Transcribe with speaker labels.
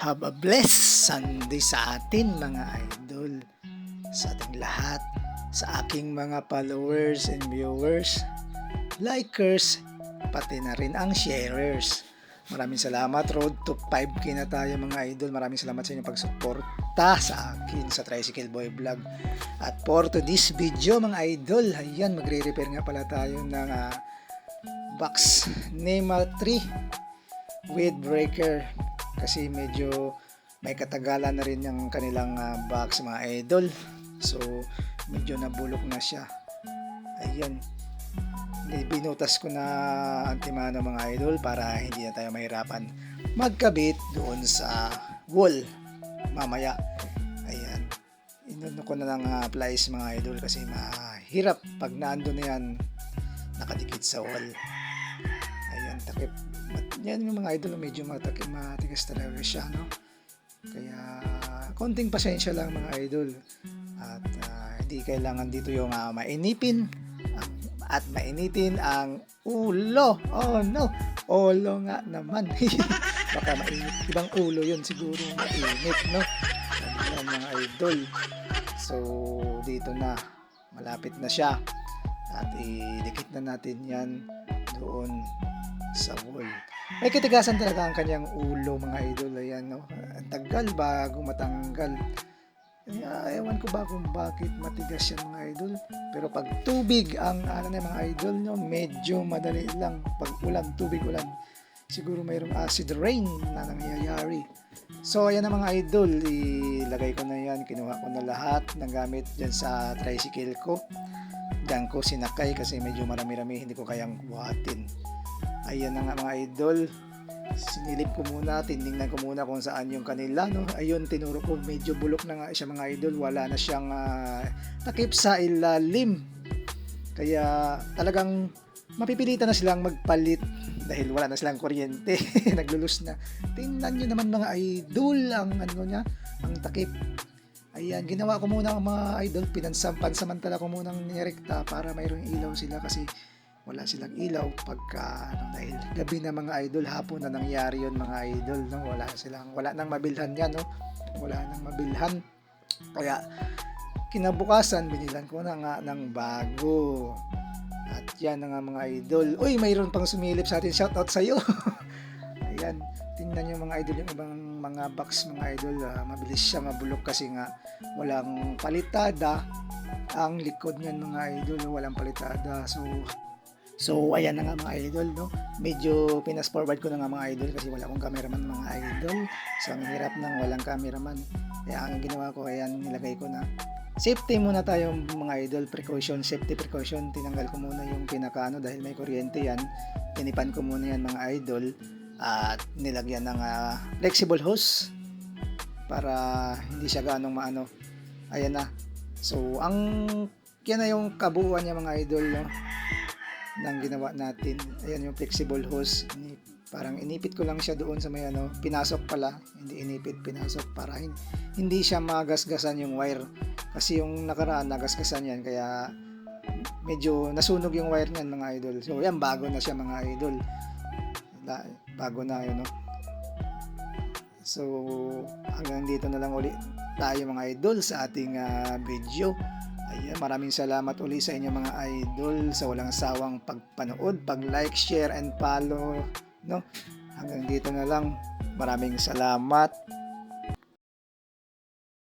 Speaker 1: Have a blessed Sunday sa atin mga idol. Sa ating lahat. Sa aking mga followers and viewers. Likers. Pati na rin ang sharers. Maraming salamat. Road to 5K na tayo mga idol. Maraming salamat sa inyong pagsuporta sa akin sa Tricycle Boy Vlog. At for to this video mga idol, ayan, magre-repair nga pala tayo ng ah, box NEMA 3 with breaker kasi medyo may katagalan na rin yung kanilang ah, box mga idol. So, medyo nabulok na siya. Ayan. Binutas ko na antimano mga idol para hindi na tayo mahirapan magkabit doon sa wall mamaya. Ayan. Inuno ko na lang uh, plies mga idol kasi mahirap pag naando na yan nakadikit sa wall. Ayan, takip. Yan yung mga idol medyo matakip, matigas talaga siya, no? Kaya konting pasensya lang mga idol. At ah, hindi kailangan dito yung ah, mainipin ang- at mainitin ang ulo. Oh no, ulo nga naman. Baka mainit. Ibang ulo yun siguro mainit, no? Ayan mga idol. So, dito na. Malapit na siya. At idikit na natin yan doon sa wall. May katigasan talaga ang kanyang ulo mga idol. Ayan, no? Ang tagal bago matanggal. Kaya ewan ko ba kung bakit matigas yan mga idol. Pero pag tubig ang ano na mga idol nyo, medyo madali lang. Pag ulan, tubig ulan, siguro mayroong acid rain na nangyayari. So ayan na mga idol, ilagay ko na yan, kinuha ko na lahat ng gamit dyan sa tricycle ko. Diyan ko sinakay kasi medyo marami-rami, hindi ko kayang buhatin. Ayan na nga mga idol, sinilip ko muna, tinignan ko muna kung saan yung kanila. No? Ayun, tinuro ko, medyo bulok na nga siya mga idol. Wala na siyang ah, takip sa ilalim. Kaya talagang mapipilitan na silang magpalit dahil wala na silang kuryente. Naglulus na. Tingnan nyo naman mga idol ang ano niya, ang takip. Ayan, ginawa ko muna ang mga idol, pinansampan samantala ko munang nirekta para mayroong ilaw sila kasi wala silang ilaw pagka ano, dahil gabi na mga idol hapon na nangyari yon mga idol no? Wala silang wala nang mabilhan yan no? Wala nang mabilhan. Kaya kinabukasan binilan ko na nga ng bago. At yan na mga idol. Uy mayroon pang sumilip sa atin. Shout out sa iyo ayan tingnan niyo mga idol yung ibang mga box mga idol ah, mabilis siya mabulok kasi nga walang palitada ang likod niyan mga idol walang palitada so So, ayan na nga mga idol, no? Medyo pinas forward ko na nga mga idol kasi wala akong cameraman mga idol. So, ang hirap nang walang cameraman. Kaya ang ginawa ko, ayan, nilagay ko na. Safety muna tayo mga idol, precaution, safety precaution. Tinanggal ko muna yung pinakaano dahil may kuryente yan. Tinipan ko muna yan mga idol. At nilagyan ng ah, flexible hose para hindi siya ganong maano. Ayan na. So, ang yan na yung kabuuan niya mga idol, no? ng ginawa natin. Ayan yung flexible hose. Parang inipit ko lang siya doon sa may ano, pinasok pala, hindi inipit, pinasok para hin- hindi siya magasgasan yung wire. Kasi yung nakaraan nagasgasan yan kaya medyo nasunog yung wire niyan mga idol. So yan bago na siya mga idol. Da- bago na yun no. So hanggang dito na lang uli tayo mga idol sa ating ah, video. Ayan, maraming salamat uli sa inyo mga idol sa walang sawang pagpanood, pag-like, share, and follow. No? Hanggang dito na lang. Maraming salamat.